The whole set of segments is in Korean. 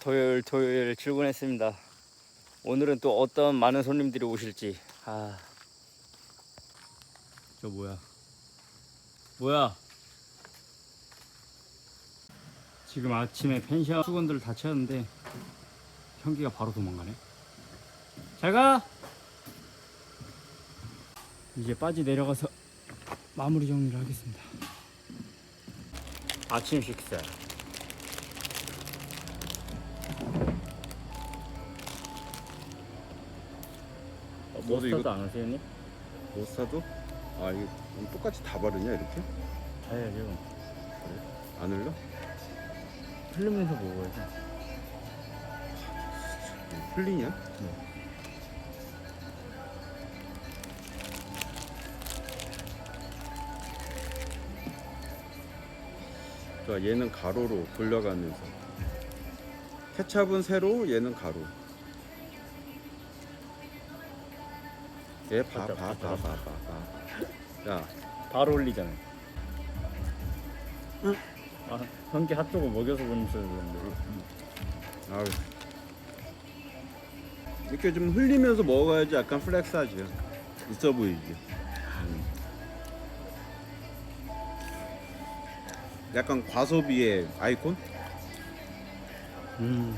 토요일 토요일 출근했습니다. 오늘은 또 어떤 많은 손님들이 오실지. 아. 저 뭐야? 뭐야? 지금 아침에 펜션 수건들을 다 채웠는데 현기가 바로 도망가네. 잘 가. 이제 빠지 내려가서 마무리 정리를 하겠습니다. 아침 식사. 어, 너도 이거- 머스타드 안 하세요, 형님? 모스타도? 아 이거 똑같이 다 바르냐 이렇게? 해야죠. 안 흘러? 흘리면서 먹어야죠. 흘리냐? 자 얘는 가로로 돌려가면서 케찹은 세로 얘는 가로 얘 봐봐 맞다. 봐봐 봐 봐 야 바로 흘리잖아요. 아, 현기 핫도그 먹여서 보냈어야 되는데. 아유. 이렇게 좀 흘리면서 먹어야지 약간 플렉스하지 있어 보이지 음. 약간 과소비의 아이콘? 음.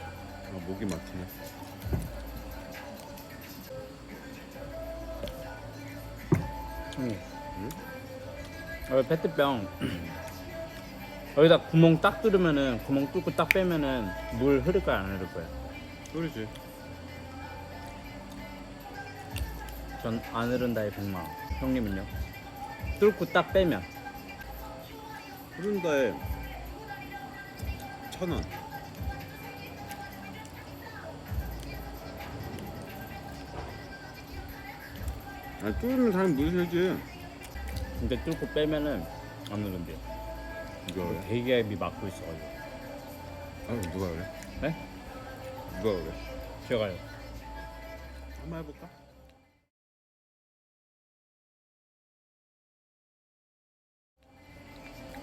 아, 목이 막히네 형님. 어, 페트병. 여기다 구멍 딱 뚫으면은 구멍 뚫고 딱 빼면은 물 흐를까요 안 흐를까요? 그러지 전 안 흐른다의 백마. 형님은요? 뚫고 딱 빼면 흐른다에 천 원 아니 뚫으면 사람 물 새지 근데 뚫고 빼면은 안 흐른대요. 누가 그래? 대기압이 막고 있어가지고. 아 누가 그래? 네? 누가 그래? 제가요. 한번 해볼까?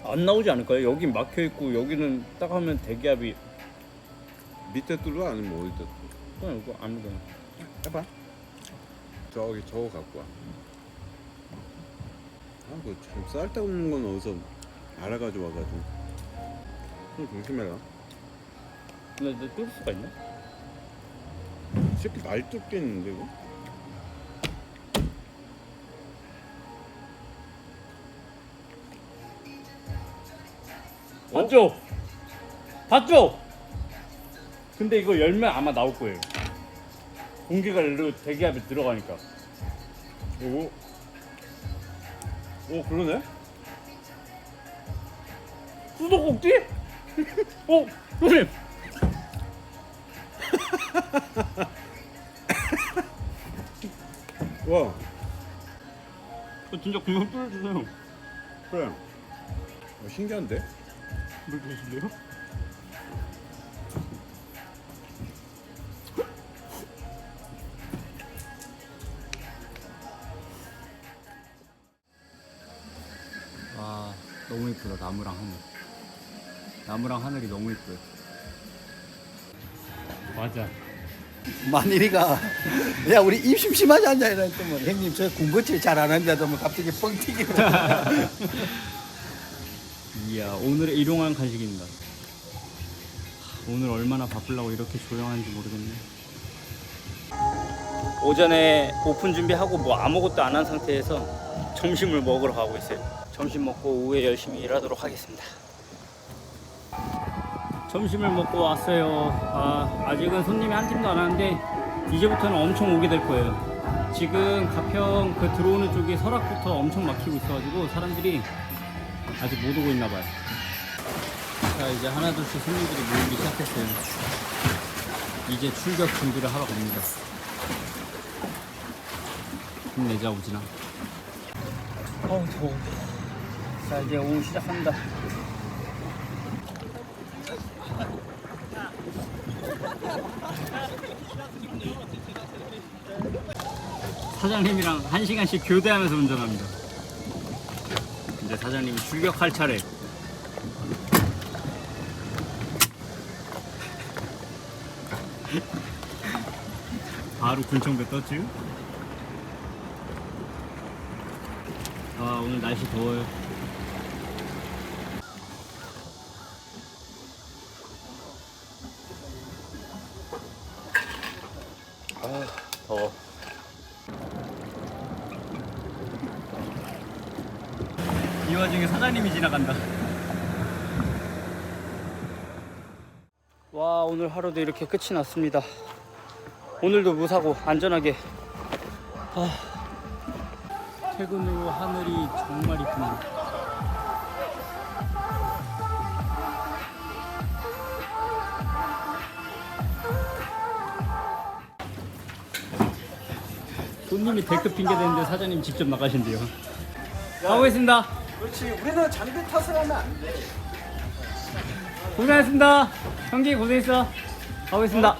안 나오지 않을까요? 여긴 막혀 있고 여기는 딱 하면 대기압이 밑에 뚫어 아니면 어디 뚫어? 그냥 이거 아무거나. 해봐. 저기 저거 갖고 와. 아, 그참 쓸데없는 건 어디서 알아가지고 와가지고. 좀 조심해라. 근데 너 뚫을 수가 있나? 이 새끼 날 뚫겠는데 이거? 봤죠? 봤죠? 근데 이거 열면 아마 나올 거예요. 공기가 일로 대기압에 들어가니까. 오. 오 그러네? 수도꼭지? 어, 선생님. 와저 진짜 구멍 뚫어주세요. 그래. 어, 신기한데? 물 드실래요? 와 너무 이쁘다 나무랑 하늘. 나무랑 하늘이 너무 이뻐요. 맞아. 만일이가 야 우리 입 심심하지 않냐 이랬더니 형님 저 군것질 잘안뭐 갑자기 뻥 튀기고 이야 오늘의 일용할 간식입니다. 오늘 얼마나 바쁘려고 이렇게 조용한지 모르겠네. 오전에 오픈 준비하고 뭐 아무것도 안 한 상태에서 점심을 먹으러 가고 있어요. 점심 먹고 오후에 열심히 일하도록 하겠습니다. 점심을 먹고 왔어요. 아, 아직은 손님이 한 팀도 안 왔는데 이제부터는 엄청 오게 될 거예요. 지금 가평 그 들어오는 쪽이 설악부터 엄청 막히고 있어가지고 사람들이 아직 못 오고 있나 봐요. 자, 이제 하나둘씩 손님들이 모이기 시작했어요. 이제 출격 준비를 하러 갑니다. 힘내자, 우진아. 어우, 더워. 자, 이제 오후 시작합니다. 사장님이랑 한 시간씩 교대하면서 운전합니다. 이제 사장님이 출격할 차례. 바로 군청배 떴지? 아 오늘 날씨 더워요. 아 더워. 와중에 사장님이 지나간다. 와 오늘 하루도 이렇게 끝이 났습니다. 오늘도 무사고 안전하게. 아, 퇴근 후 하늘이 정말 이쁘네요. 손님이 데크 핑계 대는데 사장님 직접 나가신대요. 가보겠습니다. 그렇지. 우리는 장비 탓을 하면 안 돼. 고생하셨습니다. 형기 고생했어. 가보겠습니다.